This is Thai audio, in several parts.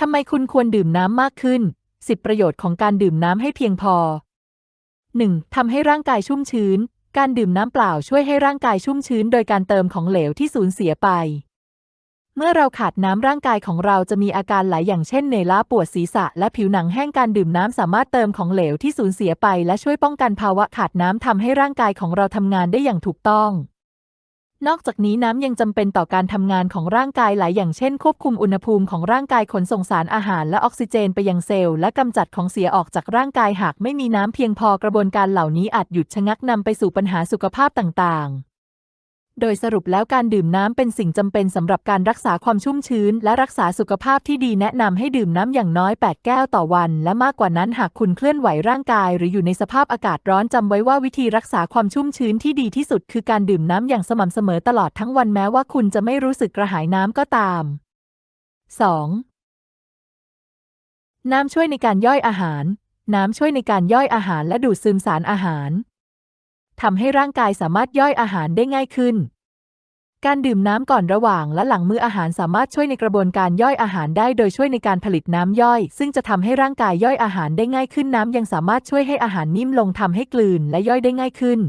ทำไมคุณควรดื่มน้ำมากขึ้น 10 ประโยชน์ของการดื่มน้ำให้เพียงพอ 1. ทำให้ร่างกายชุ่มชื้น การดื่มน้ำเปล่าช่วยให้ร่างกายชุ่มชื้น โดยการเติมของเหลวที่สูญเสียไป เมื่อเราขาดน้ำร่างกายของเราจะมีอาการหลายอย่างเช่นเหนื่อยล้าปวดศีรษะ และผิวหนังแห้งการดื่มน้ำสามารถเติมของเหลวที่สูญเสียไป และช่วยป้องกันภาวะขาดน้ำทำให้ร่างกายของเราทำงานได้อย่างถูกต้อง นอกจากนี้น้ำยังจำเป็นต่อการทำงานของร่างกายหลายอย่างเช่น ควบคุมอุณหภูมิของร่างกายขนส่งสารอาหารและออกซิเจนไปยังเซลล์และกำจัดของเสียออกจากร่างกายหากไม่มีน้ำเพียงพอกระบวนการเหล่านี้อาจหยุดชะงักนำไปสู่ปัญหาสุขภาพต่างๆ โดยสรุปแล้วการดื่มน้ำเป็นสิ่งจำเป็นสำหรับการรักษาความชุ่มชื้น และรักษาสุขภาพที่ดีแนะนำให้ดื่มน้ำอย่างน้อย 8 แก้วต่อวัน และมากกว่านั้นหากคุณเคลื่อนไหวร่างกาย หรืออยู่ในสภาพอากาศร้อนจำไว้ว่าวิธีรักษาความชุ่มชื้นที่ดีที่สุด คือการดื่มน้ำอย่างสม่ำเสมอตลอดทั้งวันแม้ว่าคุณจะไม่รู้สึกกระหายน้ำก็ตาม 2. น้ำช่วยในการย่อยอาหาร น้ำช่วยในการย่อยอาหารและดูดซึมสารอาหาร ทำให้ร่างกายสามารถย่อยอาหารได้ง่ายขึ้น การดื่มน้ำก่อนระหว่างและหลังมื้ออาหารสามารถช่วยในกระบวนการย่อยอาหารได้โดยช่วยในการผลิตน้ำย่อย ซึ่งจะทำให้ร่างกายย่อยอาหารได้ง่ายขึ้นน้ำยังสามารถช่วยให้อาหารนิ่มลงทำให้กลืนและย่อยได้ง่ายขึ้น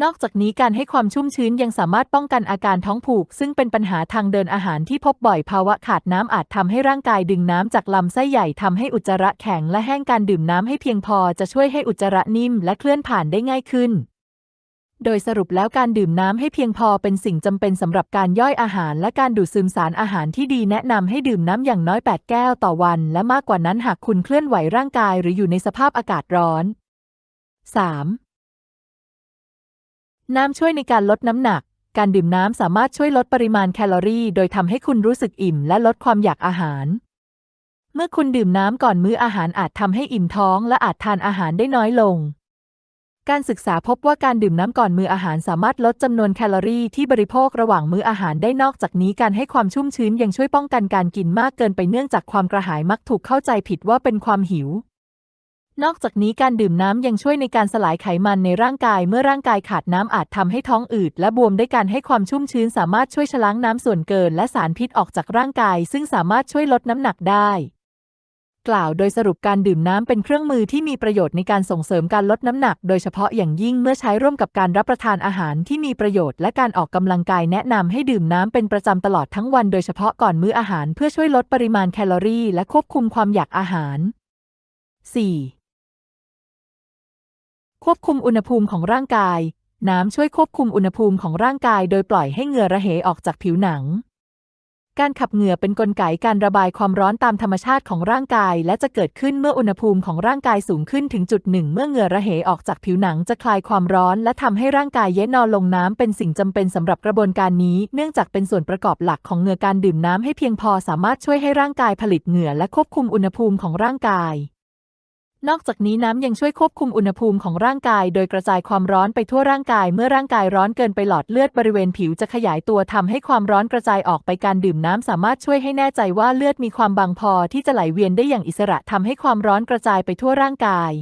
นอกจากนี้การให้ความชุ่มชื้นยังสามารถป้องกันอาการท้องผูก ซึ่งเป็นปัญหาทางเดินอาหารที่พบบ่อยภาวะขาดน้ำอาจทำให้ร่างกายดึงน้ำจากลำไส้ใหญ่ทำให้อุจจาระแข็งและแห้งการดื่มน้ำให้เพียงพอจะช่วยให้อุจจาระนิ่มและเคลื่อนผ่านได้ง่ายขึ้น โดยสรุปแล้วการดื่มน้ำให้เพียงพอเป็นสิ่งจำเป็นสำหรับการย่อยอาหาร และการดูดซึมสารอาหารที่ดีแนะนำให้ดื่มน้ำอย่างน้อย 8 แก้วต่อวัน และมากกว่านั้นหากคุณเคลื่อนไหวร่างกาย หรืออยู่ในสภาพอากาศร้อน 3. น้ำช่วยในการลดน้ำหนัก การดื่มน้ำสามารถช่วยลดปริมาณแคลอรี่ โดยทำให้คุณรู้สึกอิ่มและลดความอยากอาหาร เมื่อคุณดื่มน้ำก่อนมื้ออาหารอาจทำให้อิ่มท้อง และอาจทานอาหารได้น้อยลง การศึกษาพบว่าการดื่มน้ำก่อนมื้ออาหารสามารถลดจำนวนแคลอรี่ที่บริโภคระหว่างมื้ออาหารได้นอกจากนี้การให้ความชุ่มชื้นยังช่วยป้องกันการกินมากเกินไปเนื่องจากความกระหายมักถูกเข้าใจผิดว่าเป็นความหิว นอกจากนี้การดื่มน้ำยังช่วยในการสลายไขมันในร่างกาย เมื่อร่างกายขาดน้ำอาจทำให้ท้องอืดและบวมได้การให้ความชุ่มชื้นสามารถช่วยชะล้างน้ำส่วนเกิน และสารพิษออกจากร่างกาย ซึ่งสามารถช่วยลดน้ำหนักได้ กล่าวโดยสรุปการดื่มน้ำเป็นเครื่องมือที่มีประโยชน์ในการส่งเสริมการลดน้ำหนัก โดยเฉพาะอย่างยิ่งเมื่อใช้ร่วมกับการรับประทานอาหารที่มีประโยชน์และการออกกำลังกายแนะนำให้ดื่มน้ำเป็นประจำตลอดทั้งวัน โดยเฉพาะก่อนมื้ออาหาร เพื่อช่วยลดปริมาณแคลอรี่ และควบคุมความอยากอาหาร 4. ควบคุมอุณหภูมิของร่างกาย น้ำช่วยควบคุมอุณหภูมิของร่างกายโดยปล่อยให้เหงื่อระเหยออกจากผิวหนัง การขับเหงื่อเป็นนกลไกการระบายความร้อนตามธรรมชาติของร่างกาย และจะเกิดขึ้นเมื่ออุณหภูมิของร่างกายสูงขึ้นถึงจุดหนึ่ง เมื่อเหงื่อระเหยออกจากผิวหนังจะคลายความร้อน และทำให้ร่างกายเย็นนอนลงน้ำเป็นสิ่งจำเป็นสำหรับกระบวนการนี้ เนื่องจากเป็นส่วนประกอบหลักของเหงื่อการดื่มน้ำให้เพียงพอสามารถช่วยให้ร่างกายผลิตเหงื่อและควบคุมอุณหภูมิของร่างกาย นอกจากนี้น้ำยังช่วยควบคุมอุณหภูมิของร่างกาย โดยกระจายความร้อนไปทั่วร่างกาย เมื่อร่างกายร้อนเกินไปหลอดเลือดบริเวณผิวจะขยายตัวทำให้ความร้อนกระจายออกไปการดื่มน้ำสามารถช่วยให้แน่ใจว่าเลือดมีความบางพอที่จะไหลเวียนได้อย่างอิสระทำให้ความร้อนกระจายไปทั่วร่างกาย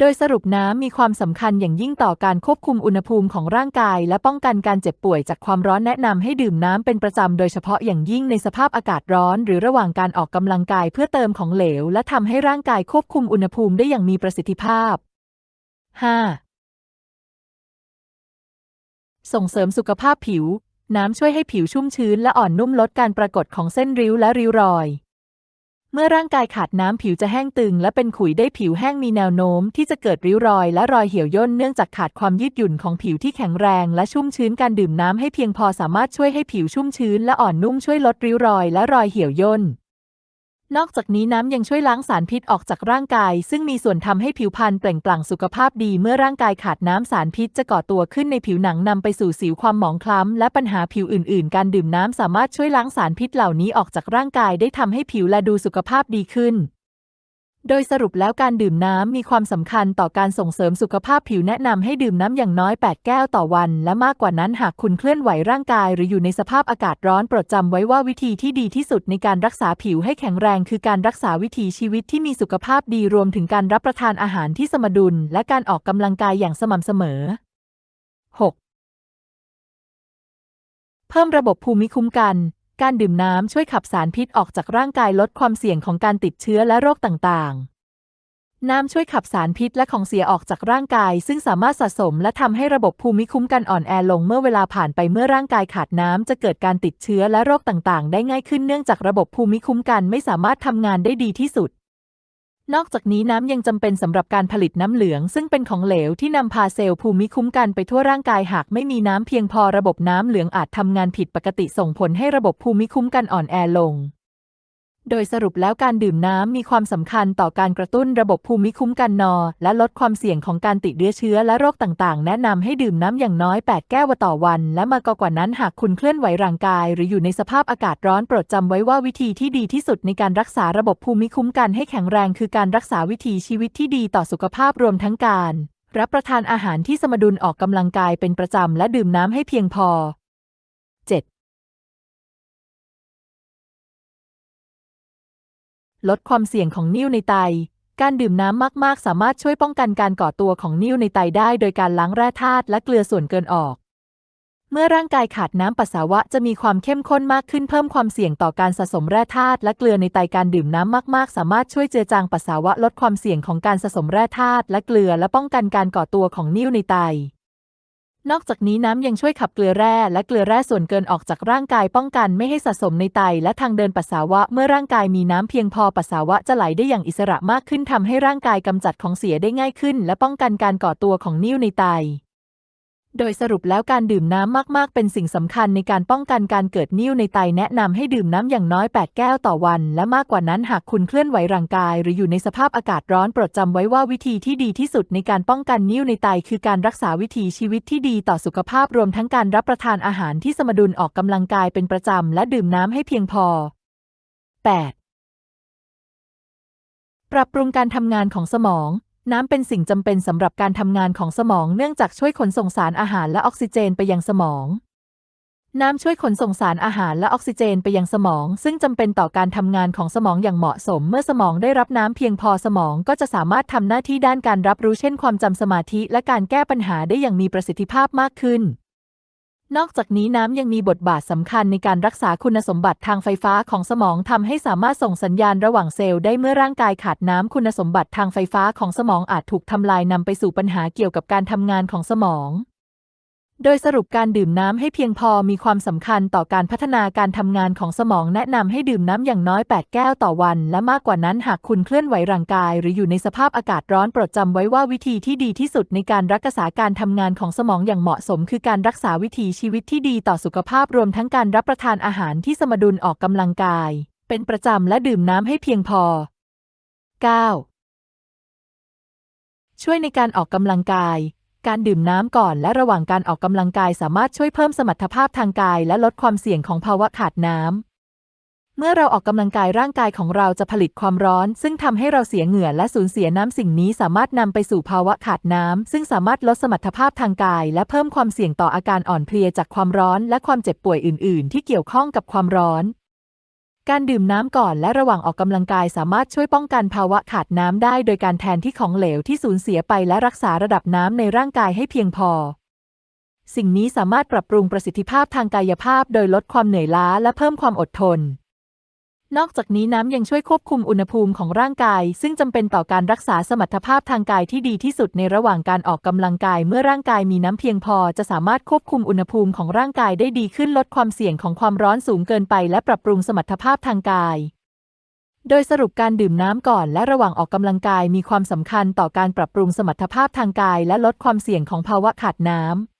โดยสรุปน้ำมีความสำคัญอย่างยิ่งต่อการควบคุมอุณหภูมิของร่างกาย และป้องกันการเจ็บป่วยจากความร้อนแนะนำให้ดื่มน้ำเป็นประจำโดยเฉพาะอย่างยิ่งในสภาพอากาศร้อน หรือระหว่างการออกกำลังกายเพื่อเติมของเหลว และทำให้ร่างกายควบคุมอุณหภูมิได้อย่างมีประสิทธิภาพ 5. ส่งเสริมสุขภาพผิว น้ำช่วยให้ผิวชุ่มชื้นและอ่อนนุ่มลดการปรากฏของเส้นริ้วและริ้วรอย เมื่อร่างกายขาดน้ำผิวจะแห้งตึง และเป็นขุยได้ผิวแห้งมีแนวโน้ม ที่จะเกิดริ้วรอย และรอยเหี่ยวย่นเนื่องจากขาดความยืดหยุ่นของผิวที่แข็งแรง และชุ่มชื้นการดื่มน้ำให้เพียงพอสามารถช่วยให้ผิวชุ่มชื้นและอ่อนนุ่มช่วยลดริ้วรอย และรอยเหี่ยวย่น นอกจากนี้น้ำยังช่วยล้างสารพิษออกจากร่างกาย ซึ่งมีส่วนทำให้ผิวพรรณเปล่งปลั่งสุขภาพดีเมื่อร่างกายขาดน้ำสารพิษจะก่อตัวขึ้นในผิวหนังนำไปสู่สิวความหมองคล้ำและปัญหาผิวอื่น ๆ การดื่มน้ำสามารถช่วยล้างสารพิษเหล่านี้ออกจากร่างกายได้ทำให้ผิวและดูสุขภาพดีขึ้น โดยสรุปแล้วการดื่มน้ำมีความสำคัญต่อการส่งเสริมสุขภาพผิวแนะนำให้ดื่มน้ำอย่างน้อย 8 แก้วต่อวัน และมากกว่านั้นหากคุณเคลื่อนไหวร่างกายหรืออยู่ในสภาพอากาศร้อนโปรดจำไว้ว่าวิธีที่ดีที่สุดในการรักษาผิวให้แข็งแรง คือการรักษาวิถีชีวิตที่มีสุขภาพดีรวมถึงการรับประทานอาหารที่สมดุล และการออกกำลังกายอย่างสม่ำเสมอ 6. เพิ่มระบบภูมิคุ้มกัน การดื่มน้ำช่วยขับสารพิษออกจากร่างกายลดความเสี่ยงของการติดเชื้อและโรคต่างๆ น้ำช่วยขับสารพิษและของเสียออกจากร่างกาย ซึ่งสามารถสะสมและทำให้ระบบภูมิคุ้มกันอ่อนแอลงเมื่อเวลาผ่านไปเมื่อร่างกายขาดน้ำจะเกิดการติดเชื้อและโรคต่างๆ ได้ง่ายขึ้นเนื่องจากระบบภูมิคุ้มกันไม่สามารถทำงานได้ดีที่สุด นอกจากนี้น้ำยังจำเป็นสำหรับการผลิตน้ำเหลือง ซึ่งเป็นของเหลวที่นำพาเซลล์ภูมิคุ้มกันไปทั่วร่างกายหากไม่มีน้ำเพียงพอระบบน้ำเหลืองอาจทำงานผิดปกติส่งผลให้ระบบภูมิคุ้มกันอ่อนแอลง โดยสรุปแล้วการดื่มน้ำมีความสำคัญต่อการกระตุ้นระบบภูมิคุ้มกันนอ และลดความเสี่ยงของการติดเชื้อและโรคต่างๆ แนะนำให้ดื่มน้ำอย่างน้อย 8 แก้วต่อวัน และมากกว่านั้นหากคุณเคลื่อนไหวร่างกาย หรืออยู่ในสภาพอากาศร้อนโปรดจำไว้ว่าวิธีที่ดีที่สุดในการรักษาระบบภูมิคุ้มกันให้แข็งแรง คือการรักษาวิถีชีวิตที่ดีต่อสุขภาพรวมทั้งการ รับประทานอาหารที่สมดุลออกกำลังกายเป็นประจำและดื่มน้ำให้เพียงพอ ลดความเสี่ยงของนิ่วในไต การดื่มน้ำมาก ๆ สามารถช่วยป้องกันการก่อตัวของนิ่วในไตได้โดยการล้างแร่ธาตุและเกลือส่วนเกินออก เมื่อร่างกายขาดน้ำปัสสาวะจะมีความเข้มข้นมากขึ้นเพิ่มความเสี่ยงต่อการสะสมแร่ธาตุและเกลือในไตการดื่มน้ำมาก ๆ สามารถช่วยเจือจางปัสสาวะลดความเสี่ยงของการสะสมแร่ธาตุและเกลือและป้องกันการก่อตัวของนิ่วในไต นอกจากนี้น้ำยังช่วยขับเกลือแร่และเกลือแร่ส่วนเกินออกจากร่างกายป้องกันไม่ให้สะสมในไตและทางเดินปัสสาวะ เมื่อร่างกายมีน้ำเพียงพอปัสสาวะจะไหลได้อย่างอิสระมากขึ้นทำให้ร่างกายกำจัดของเสียได้ง่ายขึ้น และป้องกันการก่อตัวของนิ่วในไต โดยสรุปแล้วการดื่มน้ำมาก ๆ เป็นสิ่งสำคัญในการป้องกันการเกิดนิ่วในไตแนะนำให้ดื่มน้ำอย่างน้อย 8 แก้วต่อวัน และมากกว่านั้นหากคุณเคลื่อนไหวร่างกาย หรืออยู่ในสภาพอากาศร้อนโปรดจำไว้ว่าวิธีที่ดีที่สุดในการป้องกันนิ่วในไตคือการรักษาวิถีชีวิตที่ดีต่อสุขภาพรวมทั้งการรับประทานอาหารที่สมดุลออกกำลังกายเป็นประจำและดื่มน้ำให้เพียงพอ 8. ปรับปรุงการทำงานของสมอง น้ำเป็นสิ่งจำเป็นสำหรับการทำงานของสมองเนื่องจากช่วยขนส่งสารอาหารและออกซิเจนไปยังสมอง น้ำช่วยขนส่งสารอาหารและออกซิเจนไปยังสมอง ซึ่งจำเป็นต่อการทำงานของสมองอย่างเหมาะสม เมื่อสมองได้รับน้ำเพียงพอสมองก็จะสามารถทำหน้าที่ด้านการรับรู้เช่นความจำสมาธิและการแก้ปัญหาได้อย่างมีประสิทธิภาพมากขึ้น นอกจากนี้น้ำยังมีบทบาทสำคัญในการรักษาคุณสมบัติทางไฟฟ้าของสมองทำให้สามารถส่งสัญญาณระหว่างเซลล์ได้เมื่อร่างกายขาดน้ำคุณสมบัติทางไฟฟ้าของสมองอาจถูกทำลายนำไปสู่ปัญหาเกี่ยวกับการทำงานของสมอง โดยสรุปการดื่มน้ำให้เพียงพอมีความสำคัญต่อการพัฒนาการทำงานของสมองแนะนำให้ดื่มน้ำอย่างน้อย 8 แก้วต่อวัน และมากกว่านั้นหากคุณเคลื่อนไหวร่างกาย หรืออยู่ในสภาพอากาศร้อนโปรดจำไว้ว่าวิธีที่ดีที่สุดในการรักษาการทำงานของสมองอย่างเหมาะสม คือการรักษาวิถีชีวิตที่ดีต่อสุขภาพรวมทั้งการรับประทานอาหารที่สมดุลออกกำลังกาย เป็นประจำและดื่มน้ำให้เพียงพอ 9. ช่วยในการออกกำลังกาย การดื่มน้ำก่อนและระหว่างการออกกำลังกายสามารถช่วยเพิ่มสมรรถภาพทางกายและลดความเสี่ยงของภาวะขาดน้ำ เมื่อเราออกกำลังกายร่างกายของเราจะผลิตความร้อน ซึ่งทำให้เราเสียเหงื่อและสูญเสียน้ำสิ่งนี้สามารถนำไปสู่ภาวะขาดน้ำ ซึ่งสามารถลดสมรรถภาพทางกาย และเพิ่มความเสี่ยงต่ออาการอ่อนเพลียจากความร้อน และความเจ็บป่วยอื่น ๆ ที่เกี่ยวข้องกับความร้อน การดื่มน้ำก่อนและระหว่างออกกำลังกายสามารถช่วยป้องกันภาวะขาดน้ำได้ โดยการแทนที่ของเหลวที่สูญเสียไปและรักษาระดับน้ำในร่างกายให้เพียงพอ สิ่งนี้สามารถปรับปรุงประสิทธิภาพทางกายภาพ โดยลดความเหนื่อยล้าและเพิ่มความอดทน นอกจากนี้น้ำยังช่วยควบคุมอุณหภูมิของร่างกาย ซึ่งจำเป็นต่อการรักษาสมรรถภาพทางกายที่ดีที่สุดในระหว่างการออกกำลังกาย เมื่อร่างกายมีน้ำเพียงพอ จะสามารถควบคุมอุณหภูมิของร่างกายได้ดีขึ้นลดความเสี่ยงของความร้อนสูงเกินไป และปรับปรุงสมรรถภาพทางกาย โดยสรุปการดื่มน้ำก่อน และระหว่างออกกำลังกายมีความสำคัญต่อการปรับปรุงสมรรถภาพทางกาย และลดความเสี่ยงของภาวะขาดน้ำ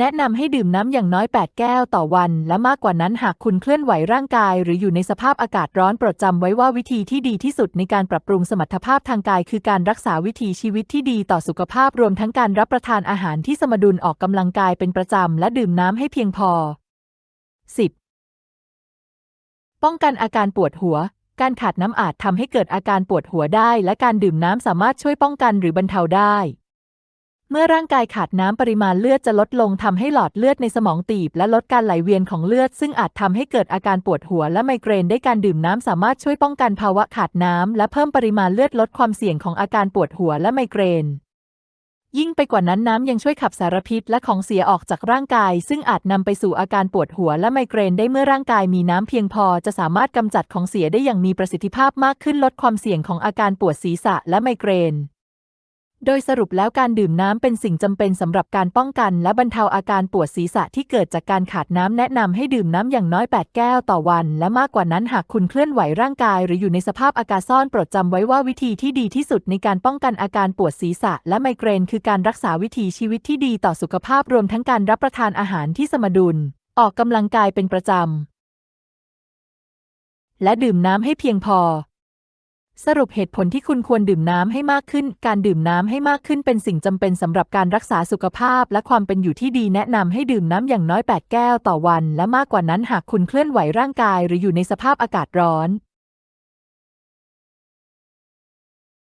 แนะนำให้ดื่มน้ำอย่างน้อย 8 แก้วต่อวัน และมากกว่านั้นหากคุณเคลื่อนไหวร่างกาย หรืออยู่ในสภาพอากาศร้อนโปรดจำไว้ว่าวิธีที่ดีที่สุดในการปรับปรุงสมรรถภาพทางกาย คือการรักษาวิถีชีวิตที่ดีต่อสุขภาพรวมทั้งการรับประทานอาหารที่สมดุลออกกำลังกายเป็นประจำและดื่มน้ำให้เพียงพอ 10. ป้องกันอาการปวดหัวการขาดน้ำอาจทำให้เกิดอาการปวดหัวได้ และการดื่มน้ำสามารถช่วยป้องกันหรือบรรเทาได้ เมื่อร่างกายขาดน้ำปริมาณเลือดจะลดลงทำให้หลอดเลือดในสมองตีบ และลดการไหลเวียนของเลือด ซึ่งอาจทำให้เกิดอาการปวดหัวและไมเกรนได้การดื่มน้ำสามารถช่วยป้องกันภาวะขาดน้ำและเพิ่มปริมาณเลือดลดความเสี่ยงของอาการปวดหัวและไมเกรน ยิ่งไปกว่านั้นน้ำยังช่วยขับสารพิษและของเสียออกจากร่างกาย ซึ่งอาจนำไปสู่อาการปวดหัวและไมเกรนได้เมื่อร่างกายมีน้ำเพียงพอจะสามารถกำจัดของเสียได้อย่างมีประสิทธิภาพมากขึ้นลดความเสี่ยงของอาการปวดศีรษะและไมเกรน โดยสรุปแล้วการดื่มน้ำเป็นสิ่งจำเป็นสำหรับการป้องกัน และบรรเทาอาการปวดศีรษะที่เกิดจากการขาดน้ำแนะนำให้ดื่มน้ำอย่างน้อย 8 แก้วต่อวัน และมากกว่านั้นหากคุณเคลื่อนไหวร่างกาย หรืออยู่ในสภาพอากาศซ่อนโปรดจำไว้ว่าวิธีที่ดีที่สุดในการป้องกันอาการปวดศีรษะ และไมเกรน คือการรักษาวิถีชีวิตที่ดีต่อสุขภาพรวมทั้งการรับประทานอาหารที่สมดุล ออกกำลังกายเป็นประจำและดื่มน้ำให้เพียงพอ สรุปเหตุผลที่คุณควรดื่มน้ำให้มากขึ้น การดื่มน้ำให้มากขึ้นเป็นสิ่งจำเป็นสำหรับการรักษาสุขภาพ และความเป็นอยู่ที่ดีแนะนำให้ดื่มน้ำอย่างน้อย 8 แก้วต่อวัน และมากกว่านั้นหากคุณเคลื่อนไหวร่างกาย หรืออยู่ในสภาพอากาศร้อน